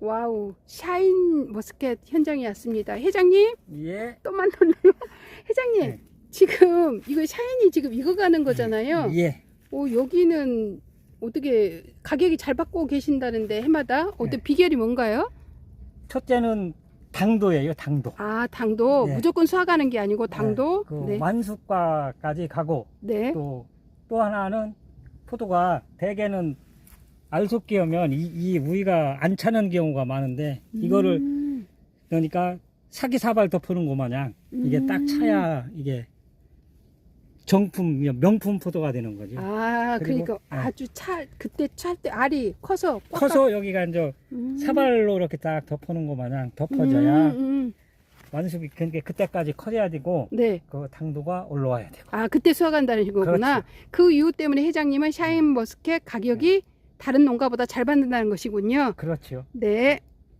와우, 샤인 머스켓 현장에 왔습니다. 회장님, 예. 또 만났네요. 회장님, 네. 지금 이거 샤인이 지금 익어가는 거잖아요. 예. 오, 여기는 어떻게 가격이 잘 받고 계신다는데 해마다 어떤 네. 비결이 뭔가요? 첫째는 당도예요, 당도. 아, 당도 네. 무조건 수확하는 게 아니고 당도. 그 네. 완숙과까지 가고 네. 또또 하나는 포도가 대개는 알속기면 이, 이 우위가 안 차는 경우가 많은데 이거를 음, 그러니까 사기사발 덮어놓은 거 마냥 이게 딱 음. 차야 이게 정품 명품 포도가 되는 거죠. 아, 그리고, 그러니까 네. 아주 차 그때 찰 때 알이 커서 꽉꽉- 커서 여기가 이제 음. 사발로 이렇게 딱 덮어놓은 거 마냥 덮어져야 음, 음. 완숙이 그러니까 그때까지 커져야 되고 네. 그 당도가 올라와야 되고 아, 그때 수확한다는 거구나. 그렇죠. 그 이유 때문에 회장님은 샤인 머스켓 가격이 다른 농가보다 잘 받는다는 것이군요. 그렇죠. 네.